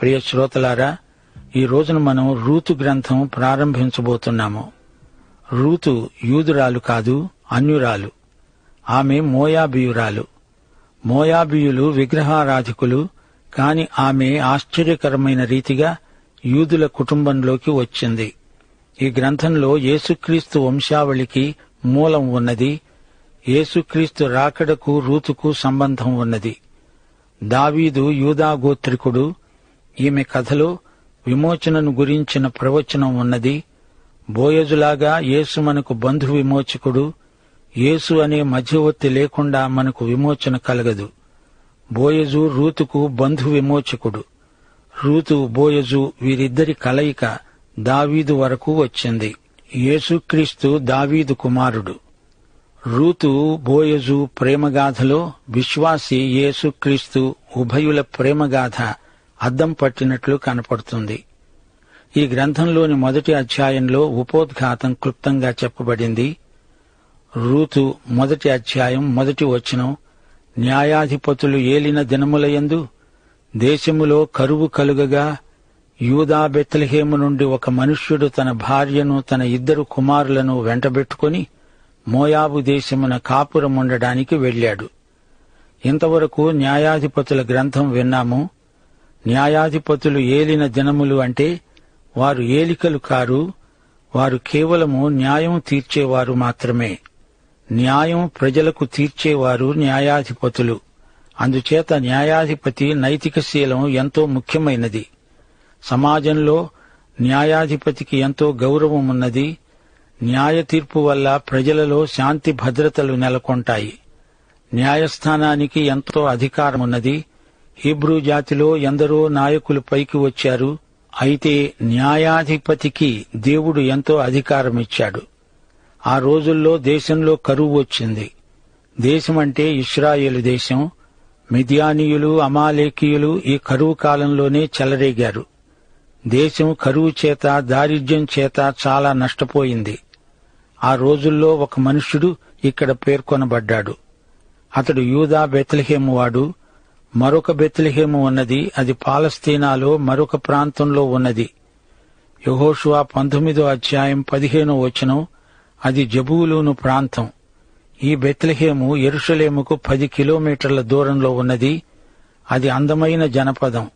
ప్రియ శ్రోతలారా ఈ రోజున మనం రూతు గ్రంథం ప్రారంభించబోతున్నాము. రూతు యూదురాలు కాదు అన్యురాలు. ఆమె మోయాబియురాలు. మోయాబియులు విగ్రహారాధికులు కాని ఆమె ఆశ్చర్యకరమైన రీతిగా యూదుల కుటుంబంలోకి వచ్చింది. ఈ గ్రంథంలో యేసుక్రీస్తు వంశావళికి మూలం ఉన్నది యేసుక్రీస్తు రాకడకు రూతుకు సంబంధం ఉన్నది. దావీదు యూదా గోత్రికుడు ఈమె కథలో విమోచనను గురించిన ప్రవచనం ఉన్నది. బోయజులాగా యేసు మనకు బంధు విమోచకుడు. యేసు అనే మధ్యవర్తి లేకుండా మనకు విమోచన కలగదు. బోయజు రూతుకు బంధు విమోచకుడు. రూతు బోయజు వీరిద్దరి కలయిక దావీదు వరకు వచ్చింది. యేసుక్రీస్తు దావీదు కుమారుడు. రూతు బోయజు ప్రేమగాథలో విశ్వాసి యేసుక్రీస్తు ఉభయుల ప్రేమగాథ అద్దం పట్టినట్లు కనపడుతుంది. ఈ గ్రంథంలోని మొదటి అధ్యాయంలో ఉపోద్ఘాతం క్లుప్తంగా చెప్పబడింది. రూతు మొదటి అధ్యాయం మొదటి వచనం న్యాయాధిపతులు ఏలిన దినములయందు దేశములో కరువు కలుగగా యూదా బెత్లహేము నుండి ఒక మనుష్యుడు తన భార్యను తన ఇద్దరు కుమారులను వెంటబెట్టుకుని మోయాబు దేశమున కాపురం ఉండడానికి వెళ్ళాడు. ఇంతవరకు న్యాయాధిపతుల గ్రంథం విన్నాము. న్యాయాధిపతులు ఏలిన దినములు అంటే వారు ఏలికలు కారు వారు కేవలము న్యాయం తీర్చేవారు మాత్రమే. న్యాయం ప్రజలకు తీర్చేవారు న్యాయాధిపతులు. అందుచేత న్యాయాధిపతి నైతిక శీలం ఎంతో ముఖ్యమైనది. సమాజంలో న్యాయాధిపతికి ఎంతో గౌరవం ఉన్నది న్యాయ తీర్పు వల్ల ప్రజలలో శాంతి భద్రతలు నెలకొంటాయి. న్యాయస్థానానికి ఎంతో అధికారమున్నది. హీబ్రూ జాతిలో ఎందరో నాయకులు పైకి వచ్చారు. అయితే న్యాయాధిపతికి దేవుడు ఎంతో అధికారమిచ్చాడు. ఆ రోజుల్లో దేశంలో కరువు వచ్చింది. దేశమంటే ఇస్రాయేలు దేశం. మిథియానీయులు అమాలేకీయులు ఈ కరువు కాలంలోనే చెలరేగారు. దేశం కరువు చేత దారిద్ర్యం చేత చాలా నష్టపోయింది. ఆ రోజుల్లో ఒక మనుష్యుడు ఇక్కడ పేర్కొనబడ్డాడు. అతడు యూదా బెత్లహేము వాడు. మరొక బెత్లహేము ఉన్నది అది పాలస్తీనాలో మరొక ప్రాంతంలో ఉన్నది. యహోషువా పంతొమ్మిదో అధ్యాయం పదిహేనో వచనం అది జబూలూను ప్రాంతం. ఈ బెత్లహేము ఎరుషలేముకు పది కిలోమీటర్ల దూరంలో ఉన్నది అది అందమైన జనపదం.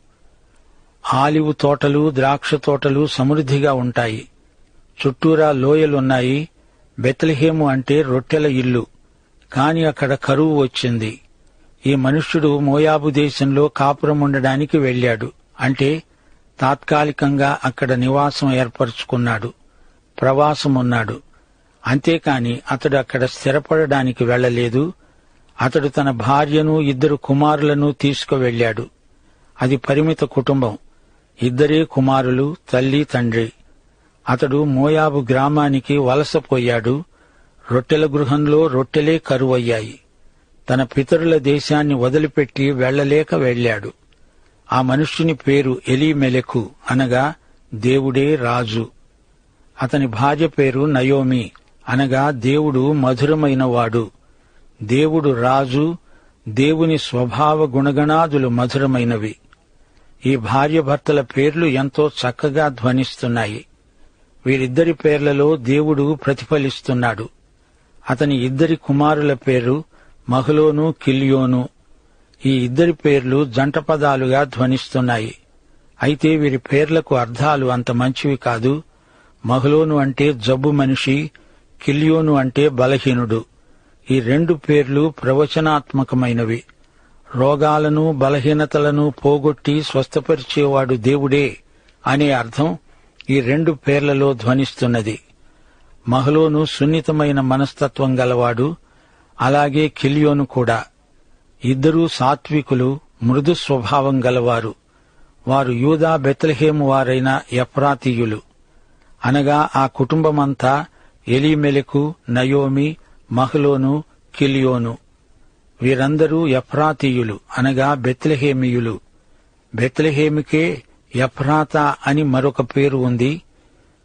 ఆలివు తోటలు ద్రాక్ష తోటలు సమృద్ధిగా ఉంటాయి. చుట్టూరా లోయలున్నాయి బెత్లహేము అంటే రొట్టెల ఇల్లు. కాని అక్కడ కరువు వచ్చింది. ఈ మనుష్యుడు మోయాబు దేశంలో కాపురం ఉండడానికి వెళ్ళాడు. అంటే తాత్కాలికంగా అక్కడ నివాసం ఏర్పరచుకున్నాడు. ప్రవాసమున్నాడు. అంతేకాని అతడు అక్కడ స్థిరపడడానికి వెళ్ళలేదు అతడు తన భార్యను ఇద్దరు కుమారులను తీసుకువెళ్ళాడు. అది పరిమిత కుటుంబం. ఇద్దరే కుమారులు తల్లి తండ్రి. అతడు మోయాబు గ్రామానికి వలసపోయాడు రొట్టెల గృహంలో రొట్టెలే కరువయ్యాయి. తన పితరుల దేశాన్ని వదిలిపెట్టి వెళ్ళలేక వెళ్ళాడు. ఆ మనుష్యుని పేరు ఎలీమెలెకు అనగా దేవుడే రాజు. అతని భార్య పేరు నయోమి అనగా దేవుడు మధురమైనవాడు. దేవుడు రాజు దేవుని స్వభావ గుణగణాదులు మధురమైనవి. ఈ భార్యభర్తల పేర్లు ఎంతో చక్కగా ధ్వనిస్తున్నాయి. వీరిద్దరి పేర్లలో దేవుడు ప్రతిఫలిస్తున్నాడు. అతని ఇద్దరి కుమారుల పేరు మహలోను కిల్యోను ఈ ఇద్దరి పేర్లు జంట పదాలుగా ధ్వనిస్తున్నాయి. అయితే వీరి పేర్లకు అర్థాలు అంత మంచివి కాదు. మహలోను అంటే జబ్బు మనిషి కిల్యోను అంటే బలహీనుడు. ఈ రెండు పేర్లు ప్రవచనాత్మకమైనవి. రోగాలను బలహీనతలను పోగొట్టి స్వస్థపరిచేవాడు దేవుడే అనే అర్థం ఈ రెండు పేర్లలో ధ్వనిస్తున్నది. మహలోను సున్నితమైన మనస్తత్వం గలవాడు అలాగే కిలియోను కూడా. ఇద్దరూ సాత్వికులు మృదు స్వభావం గలవారు. వారు యూదా బెత్లహేము వారైన ఎఫ్రాతీయులు. అనగా ఆ కుటుంబమంతా ఎలిమెలకు నయోమి మహ్లోను కిలియోను. వీరందరూ ఎఫ్రాతీయులు అనగా బెత్లహేమియులు. బెత్లహేమికే ఎఫ్రాతా అని మరొక పేరు ఉంది.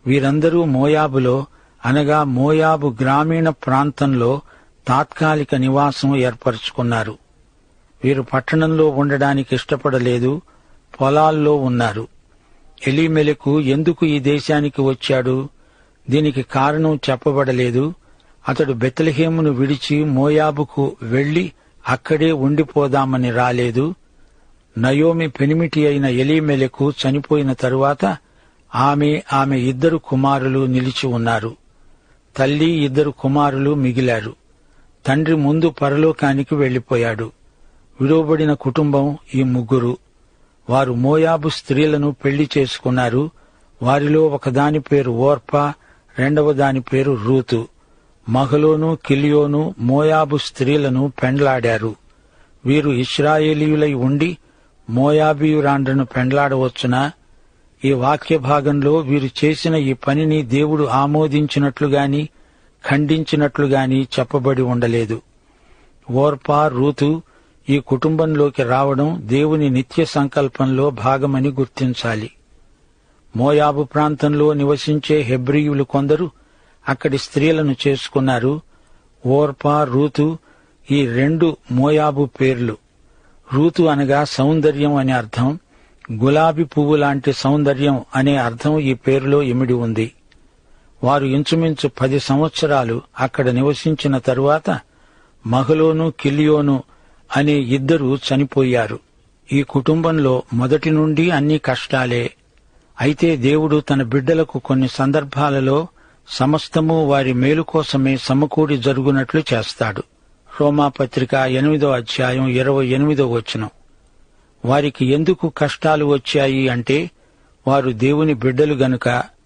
వీరందరూ మోయాబులో అనగా మోయాబు గ్రామీణ ప్రాంతంలో తాత్కాలిక నివాసం ఏర్పరచుకున్నారు. వీరు పట్టణంలో ఉండడానికి ఇష్టపడలేదు పొలాల్లో ఉన్నారు. ఎలీమెలకు ఎందుకు ఈ దేశానికి వచ్చాడు? దీనికి కారణం చెప్పబడలేదు. అతడు బెత్లహేమును విడిచి మోయాబుకు వెళ్ళి అక్కడే ఉండిపోదామని రాలేదు. నయోమి పెనిమిటి అయిన ఎలీమెలకు చనిపోయిన తరువాత ఆమె ఆమె ఇద్దరు కుమారులు నిలిచి ఉన్నారు. తల్లి ఇద్దరు కుమారులు మిగిలారు. తండ్రి ముందు పరలోకానికి వెళ్ళిపోయాడు విడవబడిన కుటుంబం ఈ ముగ్గురు. వారు మోయాబు స్త్రీలను పెళ్ళి చేసుకున్నారు. వారిలో ఒకదాని పేరు ఓర్పా రెండవ దాని పేరు రూతు. మహలోను కిలియోను మోయాబు స్త్రీలను పెండ్లాడారు. వీరు ఇస్రాయేలీయులై ఉండి మోయాబీయురాండ్రను పెండ్లాడవచ్చునా? ఈ వాక్య భాగంలో వీరు చేసిన ఈ పనిని దేవుడు ఆమోదించినట్లుగాని ఖండించినట్లుగాని చెప్పబడి ఉండలేదు. ఓర్పా రూతు ఈ కుటుంబంలోకి రావడం దేవుని నిత్య సంకల్పంలో భాగమని గుర్తించాలి. మోయాబు ప్రాంతంలో నివసించే హెబ్రియులు కొందరు అక్కడి స్త్రీలను చేసుకున్నారు. ఓర్పా రూతు ఈ రెండు మోయాబు పేర్లు. రూతు అనగా సౌందర్యం అనే అర్థం గులాబీ పువ్వు లాంటి సౌందర్యం అనే అర్థం ఈ పేరులో ఇమిడి ఉంది. వారు ఇంచుమించు పది సంవత్సరాలు అక్కడ నివసించిన తరువాత మహలోను కిలియోను అనే ఇద్దరు చనిపోయారు. ఈ కుటుంబంలో మొదటి నుండి అన్ని కష్టాలే. అయితే దేవుడు తన బిడ్డలకు కొన్ని సందర్భాలలో సమస్తము వారి మేలు కోసమే సమకూడి జరుగునట్లు చేస్తాడు. రోమాపత్రిక ఎనిమిదో అధ్యాయం ఇరవై ఎనిమిదో వచనం. వారికి ఎందుకు కష్టాలు వచ్చాయి అంటే వారు దేవుని బిడ్డలు గనుక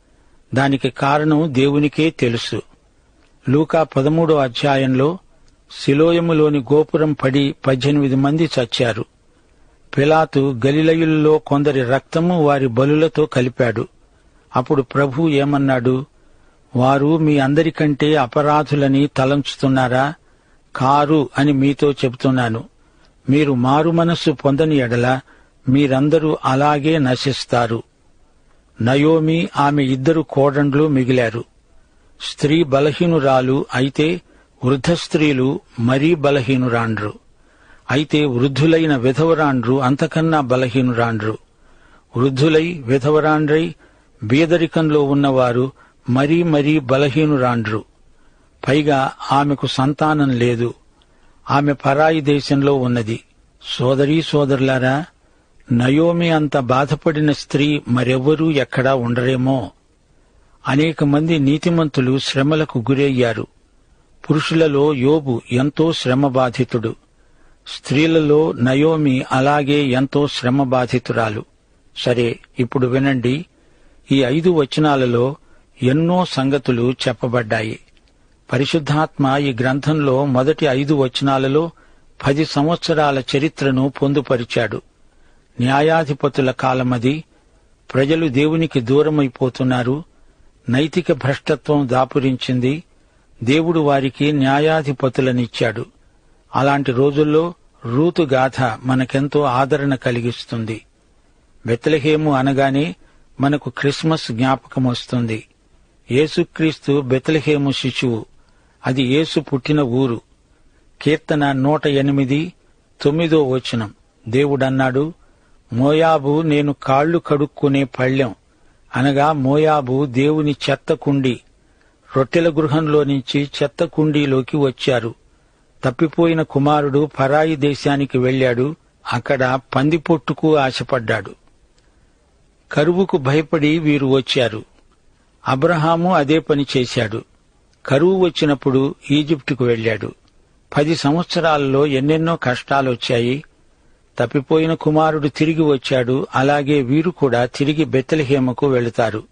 దానికి కారణం దేవునికే తెలుసు. లూకా పదమూడో అధ్యాయంలో శిలోయములోని గోపురం పడి పద్దెనిమిది మంది చచ్చారు. పిలాతు గలిలయుల్లో కొందరి రక్తము వారి బలులతో కలిపాడు. అప్పుడు ప్రభు ఏమన్నాడు? వారు మీ అందరికంటే అపరాధులని తలంచుతున్నారా? కారు అని మీతో చెబుతున్నాను. మీరు మారు మనస్సు పొందని ఎడల మీరందరూ అలాగే నశిస్తారు. నయోమి ఆమె ఇద్దరు కోడండ్లు మిగిలారు. స్త్రీ బలహీనురాలు అయితే వృద్ధ స్త్రీలు మరీ బలహీనురాండ్రు. అయితే వృద్ధులైన విధవరాండ్రు అంతకన్నా బలహీనురాండ్రు. వృద్ధులై విధవరాండ్రై బీదరికంలో ఉన్నవారు మరీ మరీ బలహీనురాండ్రు. పైగా ఆమెకు సంతానం లేదు. ఆమె పరాయి దేశంలో ఉన్నది. సోదరీ సోదరులారా నయోమి అంత బాధపడిన స్త్రీ మరెవ్వరూ ఎక్కడా ఉండరేమో. అనేక మంది నీతిమంతులు శ్రమలకు గురయ్యారు. పురుషులలో యోబు ఎంతో శ్రమ బాధితుడు స్త్రీలలో నయోమి అలాగే ఎంతో శ్రమ బాధితురాలు సరే ఇప్పుడు వినండి. ఈ ఐదు వచనాలలో ఎన్నో సంగతులు చెప్పబడ్డాయి. పరిశుద్ధాత్మ ఈ గ్రంథంలో మొదటి ఐదు వచనాలలో పది సంవత్సరాల చరిత్రను పొందుపరిచాడు. న్యాయాధిపతుల కాలమది. ప్రజలు దేవునికి దూరమైపోతున్నారు. నైతిక భ్రష్టత్వం దాపురించింది. దేవుడు వారికి న్యాయాధిపతులనిచ్చాడు. అలాంటి రోజుల్లో రూతు గాథ మనకెంతో ఆదరణ కలిగిస్తుంది. బెత్లహేము అనగానే మనకు క్రిస్మస్ జ్ఞాపకం వస్తుంది యేసుక్రీస్తు బెత్లహేము శిశువు. అది యేసు పుట్టిన ఊరు. కీర్తన నూట ఎనిమిది తొమ్మిదో వచనం. దేవుడన్నాడు మోయాబు నేను కాళ్ళు కడుక్కునే పళ్ళెం. అనగా మోయాబు దేవుని చెత్త కుండీ. రొట్టెల గృహంలో నుంచి చెత్త కుండీలోకి వచ్చారు. తప్పిపోయిన కుమారుడు పరాయి దేశానికి వెళ్ళాడు. అక్కడ పందిపొట్టుకు ఆశపడ్డాడు. కరువుకు భయపడి వీరు వచ్చారు. అబ్రహాము అదే పని చేశాడు. కరువు వచ్చినప్పుడు ఈజిప్టుకు వెళ్ళాడు. పది సంవత్సరాలలో ఎన్నెన్నో కష్టాలొచ్చాయి. తప్పిపోయిన కుమారుడు తిరిగి వచ్చాడు. అలాగే వీరు కూడా తిరిగి బెత్తలహేమకు వెళుతారు.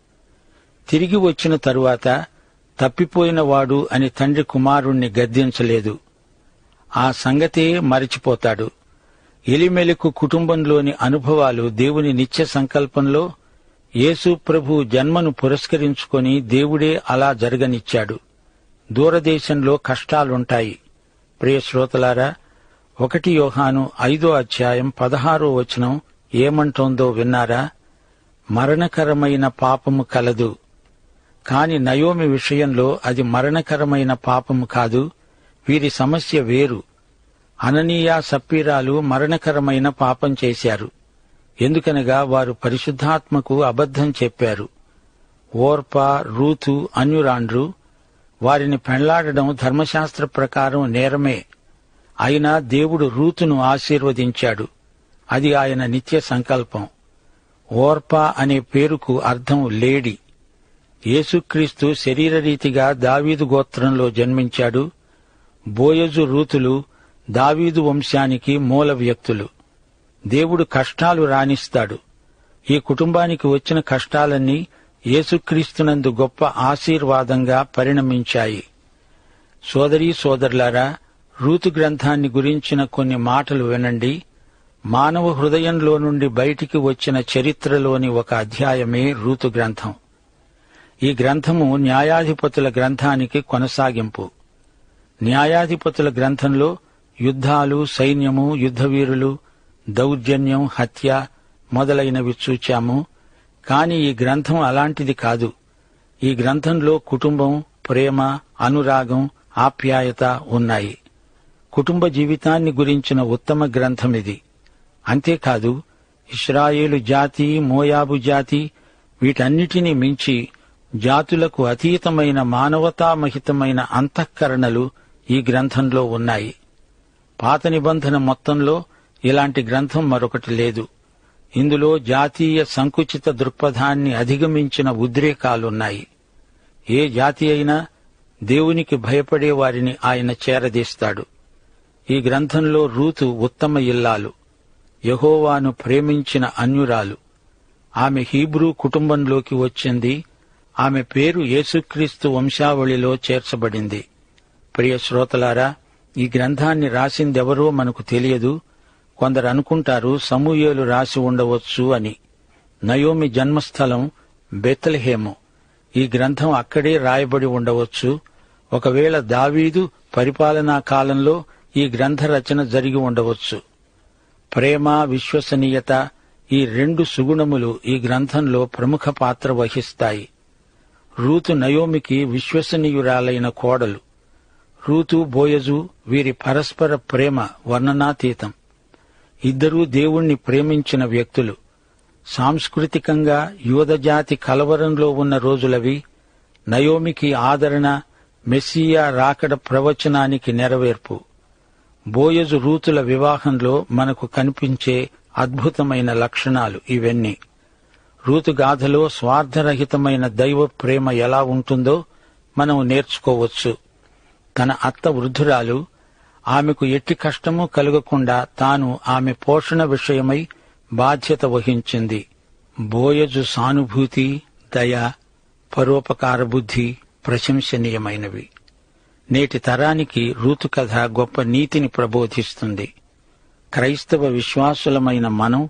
తిరిగి వచ్చిన తరువాత తప్పిపోయిన వాడు అని తండ్రి కుమారుణ్ణి గద్దించలేదు. ఆ సంగతే మరచిపోతాడు. ఎలిమెలకు కుటుంబంలోని అనుభవాలు దేవుని నిత్య సంకల్పంలో యేసు ప్రభు జన్మను పురస్కరించుకొని దేవుడే అలా జరగనిచ్చాడు. దూరదేశంలో కష్టాలుంటాయి. ప్రియ శ్రోతలారా ఒకటి యోహాను ఐదో అధ్యాయం పదహారో వచనం ఏమంటోందో విన్నారా? మరణకరమైన పాపము కలదు. కాని నయోమి విషయంలో అది మరణకరమైన పాపము కాదు వీరి సమస్య వేరు. అననీయ సప్పీరాలు మరణకరమైన పాపం చేశారు. ఎందుకనగా వారు పరిశుద్ధాత్మకు అబద్ధం చెప్పారు. ఓర్ప రూతు అన్యురాండ్రు వారిని పెళ్ళాడడం ధర్మశాస్త్ర ప్రకారం నేరమే. అయినా దేవుడు రూతును ఆశీర్వదించాడు. అది ఆయన నిత్య సంకల్పం. ఓర్పా అనే పేరుకు అర్థం లేడి. యేసుక్రీస్తు శరీరరీతిగా దావీదు గోత్రంలో జన్మించాడు. బోయజు రూతులు దావీదు వంశానికి మూల వ్యక్తులు. దేవుడు కష్టాలు రాణిస్తాడు. ఈ కుటుంబానికి వచ్చిన కష్టాలన్నీ యేసుక్రీస్తునందు గొప్ప ఆశీర్వాదంగా పరిణమించాయి. సోదరీ సోదరులారా రూతు గ్రంథాన్ని గురించిన కొన్ని మాటలు వినండి. మానవ హృదయంలో నుండి బయటికి వచ్చిన చరిత్రలోని ఒక అధ్యాయమే రూతు గ్రంథం. ఈ గ్రంథము న్యాయాధిపతుల గ్రంథానికి కొనసాగింపు. న్యాయాధిపతుల గ్రంథంలో యుద్ధాలు సైన్యము యుద్ధవీరులు దౌర్జన్యం హత్య మొదలైనవి చూచాము. కాని ఈ గ్రంథం అలాంటిది కాదు. ఈ గ్రంథంలో కుటుంబం ప్రేమ అనురాగం ఆప్యాయత ఉన్నాయి. కుటుంబ జీవితాన్ని గురించిన ఉత్తమ గ్రంథం ఇది. అంతేకాదు ఇస్రాయేలు జాతి మోయాబు జాతి వీటన్నిటినీ మించి జాతులకు అతీతమైన మానవతామహితమైన అంతఃకరణలు ఈ గ్రంథంలో ఉన్నాయి. పాత నిబంధన మొత్తంలో ఇలాంటి గ్రంథం మరొకటి లేదు. ఇందులో జాతీయ సంకుచిత దృక్పథాన్ని అధిగమించిన ఉద్రేకాలున్నాయి. ఏ జాతి అయినా దేవునికి భయపడే వారిని ఆయన చేరదీస్తాడు. ఈ గ్రంథంలో రూతు ఉత్తమ ఇల్లాలు యహోవాను ప్రేమించిన అన్యురాలు. ఆమె హీబ్రూ కుటుంబంలోకి వచ్చింది. ఆమె పేరు యేసుక్రీస్తు వంశావళిలో చేర్చబడింది. ప్రియ శ్రోతలారా ఈ గ్రంథాన్ని రాసిందెవరో మనకు తెలియదు. కొందరు అనుకుంటారు సమూయేలు రాసి ఉండవచ్చు అని. నయోమి జన్మస్థలం బెత్తలహేము ఈ గ్రంథం అక్కడే రాయబడి ఉండవచ్చు. ఒకవేళ దావీదు పరిపాలనా కాలంలో ఈ గ్రంథ రచన జరిగి ఉండవచ్చు. ప్రేమ విశ్వసనీయత ఈ రెండు సుగుణములు ఈ గ్రంథంలో ప్రముఖ పాత్ర వహిస్తాయి. రూతు నయోమికి విశ్వసనీయురాలైన కోడలు. రూతు బోయజు వీరి పరస్పర ప్రేమ వర్ణనాతీతం. ఇద్దరూ దేవుణ్ణి ప్రేమించిన వ్యక్తులు. సాంస్కృతికంగా యూదజాతి కలవరంలో ఉన్న రోజులవి నయోమికి ఆదరణ మెస్సియా రాకడ ప్రవచనానికి నెరవేర్పు. బోయజు రూతుల వివాహంలో మనకు కనిపించే అద్భుతమైన లక్షణాలు ఇవన్నీ. రూతుగాథలో స్వార్థరహితమైన దైవ ప్రేమ ఎలా ఉంటుందో మనం నేర్చుకోవచ్చు. తన అత్త వృద్ధురాలు ఆమెకు ఎట్టి కష్టమూ కలగకుండా తాను ఆమె పోషణ విషయమై బాధ్యత వహించింది. బోయజు సానుభూతి దయ పరోపకార బుద్ధి ప్రశంసనీయమైనవి. నేటి తరానికి రూతు కథ గొప్ప నీతిని ప్రబోధిస్తుంది. క్రైస్తవ విశ్వాసులమైన మనం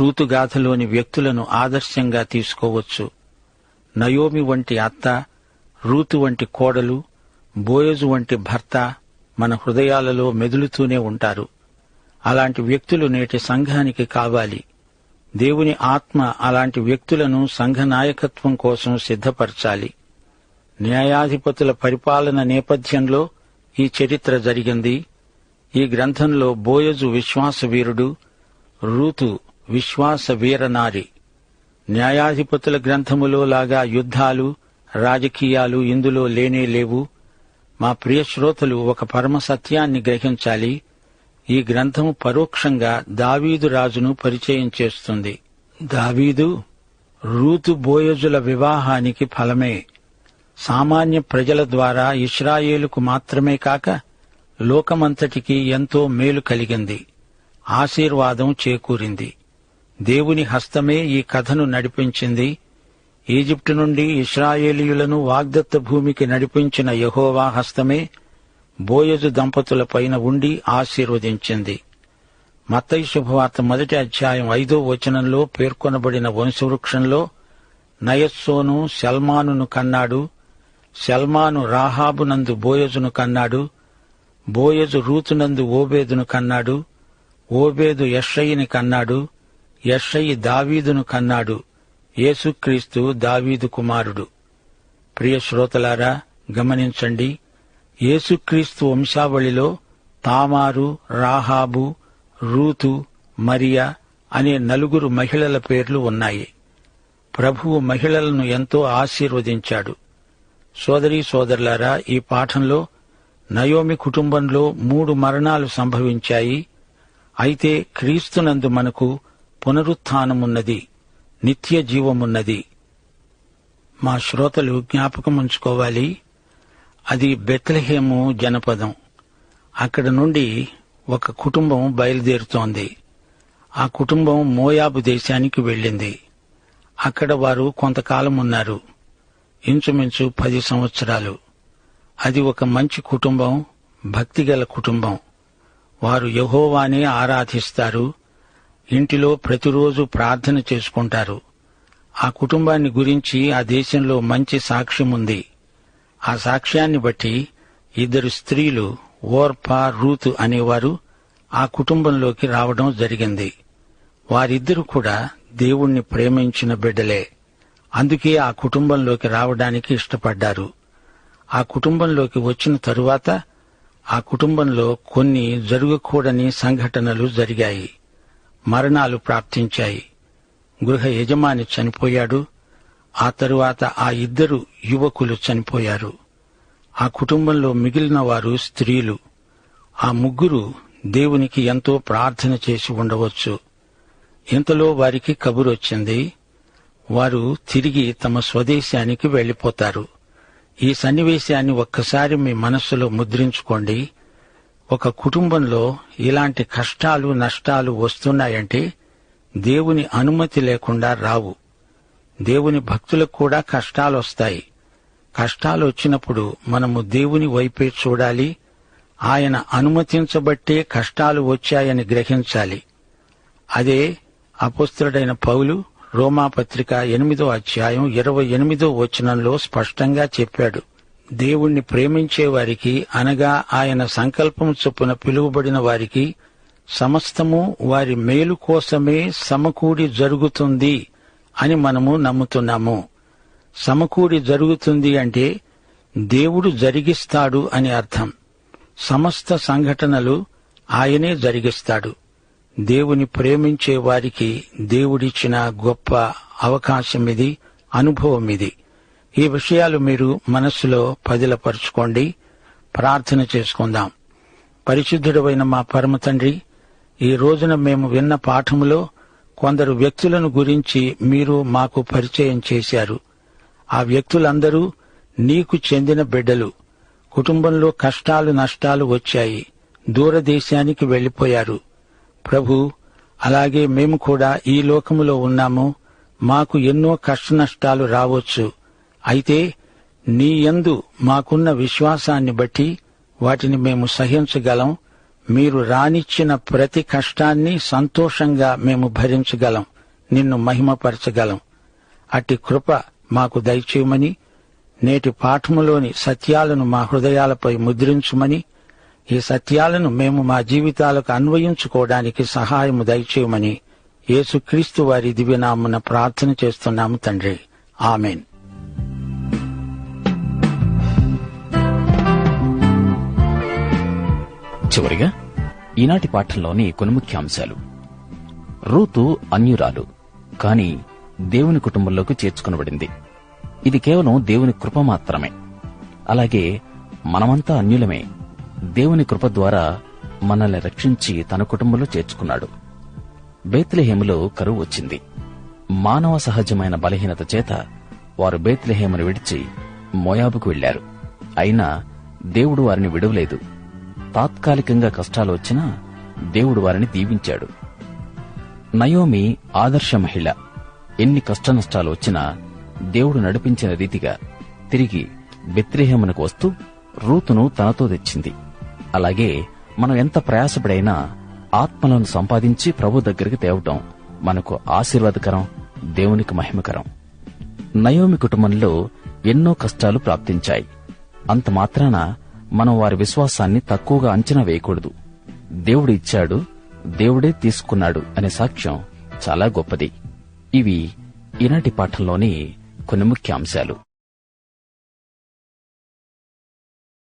రూతుగాథలోని వ్యక్తులను ఆదర్శంగా తీసుకోవచ్చు. నయోమి వంటి అత్త రూతు వంటి కోడలు బోయజు వంటి భర్త మన హృదయాలలో మెదులుతూనే ఉంటారు. అలాంటి వ్యక్తులు నేటి సంఘానికి కావాలి. దేవుని ఆత్మ అలాంటి వ్యక్తులను సంఘ నాయకత్వం కోసం సిద్ధపరచాలి. న్యాయాధిపతుల పరిపాలన నేపథ్యంలో ఈ చరిత్ర జరిగింది. ఈ గ్రంథంలో బోయజు విశ్వాసవీరుడు రూతు విశ్వాస వీరనారి న్యాయాధిపతుల గ్రంథములో లాగా యుద్ధాలు రాజకీయాలు ఇందులో లేనే లేవు. మా ప్రియ శ్రోతలు ఒక పరమ సత్యాన్ని గ్రహించాలి. ఈ గ్రంథము పరోక్షంగా దావీదు రాజును పరిచయం చేస్తుంది. దావీదు రూతు బోయజుల వివాహానికి ఫలమే. సామాన్య ప్రజల ద్వారా ఇస్రాయేలుకు మాత్రమే కాక లోకమంతటికి ఎంతో మేలు కలిగింది. ఆశీర్వాదం చేకూరింది. దేవుని హస్తమే ఈ కథను నడిపించింది. ఈజిప్టు నుండి ఇస్రాయేలీయులను వాగ్దత్త భూమికి నడిపించిన యహోవా హస్తమే బోయజు దంపతుల పైన ఉండి ఆశీర్వదించింది. మత్తయి శుభవార్త మొదటి అధ్యాయం ఐదో వచనంలో పేర్కొనబడిన వంశవృక్షంలో నయస్సోను సల్మానును కన్నాడు. శల్మాను రాహాబునందు బోయజును కన్నాడు బోయజు రూతునందు ఓబేదును కన్నాడు ఓబేదు యషయిని కన్నాడు యషయి దావీదును కన్నాడు యేసుక్రీస్తు దావీదు కుమారుడు. ప్రియ శ్రోతలారా గమనించండి యేసుక్రీస్తు వంశావళిలో తామారు రాహాబు రూతు మరియా అనే నలుగురు మహిళల పేర్లు ఉన్నాయి. ప్రభువు మహిళలను ఎంతో ఆశీర్వదించాడు. సోదరీ సోదరులారా ఈ పాఠంలో నయోమి కుటుంబంలో మూడు మరణాలు సంభవించాయి. అయితే క్రీస్తునందు మనకు పునరుత్నమున్నది నిత్య జీవమున్నది. మా శ్రోతలు జ్ఞాపకం ఉంచుకోవాలి. అది బెత్లహేము జనపదం. అక్కడ నుండి ఒక కుటుంబం బయలుదేరుతోంది. ఆ కుటుంబం మోయాబు దేశానికి వెళ్ళింది. అక్కడ వారు కొంతకాలం ఉన్నారు ఇంచుమించు పది సంవత్సరాలు. అది ఒక మంచి కుటుంబం భక్తిగల కుటుంబం. వారు యహోవానే ఆరాధిస్తారు. ఇంటిలో ప్రతిరోజు ప్రార్థన చేసుకుంటారు. ఆ కుటుంబాన్ని గురించి ఆ దేశంలో మంచి సాక్ష్యం ఉంది. ఆ సాక్ష్యాన్ని బట్టి ఇద్దరు స్త్రీలు ఓర్పా రూతు అనేవారు ఆ కుటుంబంలోకి రావడం జరిగింది. వారిద్దరు కూడా దేవుణ్ణి ప్రేమించిన బిడ్డలే. అందుకే ఆ కుటుంబంలోకి రావడానికి ఇష్టపడ్డారు. ఆ కుటుంబంలోకి వచ్చిన తరువాత ఆ కుటుంబంలో కొన్ని జరగకూడని సంఘటనలు జరిగాయి. మరణాలు ప్రాప్తించాయి. గృహ యజమాని చనిపోయాడు. ఆ తరువాత ఆ ఇద్దరు యువకులు చనిపోయారు. ఆ కుటుంబంలో మిగిలిన వారు స్త్రీలు. ఆ ముగ్గురు దేవునికి ఎంతో ప్రార్థన చేసి ఉండవచ్చు. ఇంతలో వారికి కబురొచ్చింది వారు తిరిగి తమ స్వదేశానికి వెళ్ళిపోతారు ఈ సన్నివేశాన్ని ఒక్కసారి మీ మనస్సులో ముద్రించుకోండి. ఒక కుటుంబంలో ఇలాంటి కష్టాలు నష్టాలు వస్తున్నాయంటే దేవుని అనుమతి లేకుండా రావు. దేవుని భక్తులకు కూడా కష్టాలు వస్తాయి కష్టాలు వచ్చినప్పుడు మనము దేవుని వైపే చూడాలి. ఆయన అనుమతించబట్టే కష్టాలు వచ్చాయని గ్రహించాలి. అదే అపుస్తుడైన పౌలు రోమాపత్రిక ఎనిమిదో అధ్యాయం ఇరవై ఎనిమిదో వచనంలో స్పష్టంగా చెప్పాడు. దేవుణ్ణి ప్రేమించే వారికి అనగా ఆయన సంకల్పం చొప్పున పిలువబడిన వారికి సమస్తము వారి మేలు కోసమే సమకూడి జరుగుతుంది అని మనము నమ్ముతున్నాము. సమకూడి జరుగుతుంది అంటే దేవుడు జరిగిస్తాడు అని అర్థం. సమస్త సంఘటనలు ఆయనే జరిగిస్తాడు. దేవుని ప్రేమించే వారికి దేవుడిచ్చిన గొప్ప అవకాశం ఇది అనుభవం ఇది ఈ విషయాలు మీరు మనస్సులో పదిలపరుచుకోండి. ప్రార్థన చేసుకుందాం. పరిశుద్ధుడైన మా పరమ తండ్రి ఈ రోజున మేము విన్న పాఠములో కొందరు వ్యక్తులను గురించి మీరు మాకు పరిచయం చేశారు. ఆ వ్యక్తులందరూ నీకు చెందిన బిడ్డలు. కుటుంబంలో కష్టాలు నష్టాలు వచ్చాయి. దూరదేశానికి వెళ్ళిపోయారు ప్రభు అలాగే మేము కూడా ఈ లోకములో ఉన్నాము. మాకు ఎన్నో కష్టనష్టాలు రావచ్చు. అయితే నీ యందు మాకున్న విశ్వాసాన్ని బట్టి వాటిని మేము సహించగలం. మీరు రానిచ్చిన ప్రతి కష్టాన్ని సంతోషంగా మేము భరించగలం. నిన్ను మహిమపరచగలం. అట్టి కృప మాకు దయచేయమని నేటి పాఠములోని సత్యాలను మా హృదయాలపై ముద్రించుమని ఈ సత్యాలను మేము మా జీవితాలకు అన్వయించుకోవడానికి సహాయము దయచేయమని యేసుక్రీస్తు వారి దివ్యనామున ప్రార్థన చేస్తున్నాము తండ్రి. ఆమెన్. చివరిగా ఈనాటి పాఠంలోని కొన్ని ముఖ్యాంశాలు. రూతు అన్యురాలు కాని దేవుని కుటుంబంలోకి చేర్చుకునబడింది. ఇది కేవలం దేవుని కృప మాత్రమే. అలాగే మనమంతా అన్యులమే. దేవుని కృప ద్వారా మనల్ని రక్షించి తన కుటుంబంలో చేర్చుకున్నాడు. బేత్లెహేములో కరువు వచ్చింది. మానవ సహజమైన బలహీనత చేత వారు బేత్లెహేమును విడిచి మోయాబుకు వెళ్ళారు అయినా దేవుడు వారిని విడవలేదు. తాత్కాలికంగా కష్టాలు వచ్చినా దేవుడు వారిని దీవించాడు. నయోమి ఆదర్శ మహిళ. ఎన్ని కష్టనష్టాలు వచ్చినా దేవుడు నడిపించిన రీతిగా తిరిగి బెత్రిహేమునకు వస్తూ రూతును తనతో తెచ్చింది. అలాగే మనం ఎంత ప్రయాసపడైనా ఆత్మలను సంపాదించి ప్రభు దగ్గరికి తేవటం మనకు ఆశీర్వాదకరం దేవునికి మహిమకరం. నయోమి కుటుంబంలో ఎన్నో కష్టాలు ప్రాప్తించాయి. అంత మాత్రాన మనం వారి విశ్వాసాన్ని తక్కువగా అంచనా వేయకూడదు. దేవుడు ఇచ్చాడు దేవుడే తీసుకున్నాడు అనే సాక్ష్యం చాలా గొప్పది. ఇవి ఈనాటి పాఠంలోని కొన్ని ముఖ్యాంశాలు.